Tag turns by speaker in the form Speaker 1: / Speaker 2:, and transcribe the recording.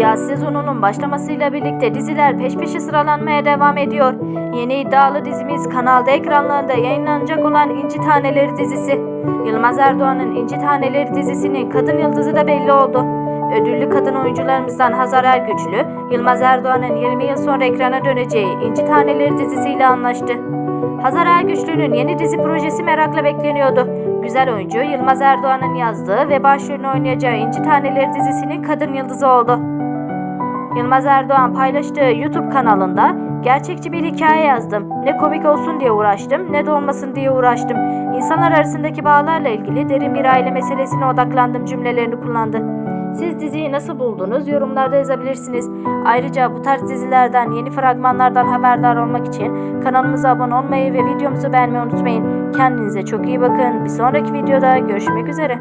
Speaker 1: Yaz sezonunun başlamasıyla birlikte diziler peş peşe sıralanmaya devam ediyor. Yeni iddialı dizimiz kanalda ekranlarında yayınlanacak olan İnci Taneleri dizisi. Yılmaz Erdoğan'ın İnci Taneleri dizisinin kadın yıldızı da belli oldu. Ödüllü kadın oyuncularımızdan Hazar Ergüçlü, Yılmaz Erdoğan'ın 20 yıl sonra ekrana döneceği İnci Taneleri dizisiyle anlaştı. Hazar Ergüçlü'nün yeni dizi projesi merakla bekleniyordu. Güzel oyuncu Yılmaz Erdoğan'ın yazdığı ve başrolünü oynayacağı İnci Taneleri dizisinin kadın yıldızı oldu. Yılmaz Erdoğan paylaştığı YouTube kanalında gerçekçi bir hikaye yazdım. Ne komik olsun diye uğraştım ne de olmasın diye uğraştım. İnsanlar arasındaki bağlarla ilgili derin bir aile meselesine odaklandım cümlelerini kullandı. Siz diziyi nasıl buldunuz? Yorumlarda yazabilirsiniz. Ayrıca bu tarz dizilerden, yeni fragmanlardan haberdar olmak için kanalımıza abone olmayı ve videomuzu beğenmeyi unutmayın. Kendinize çok iyi bakın. Bir sonraki videoda görüşmek üzere.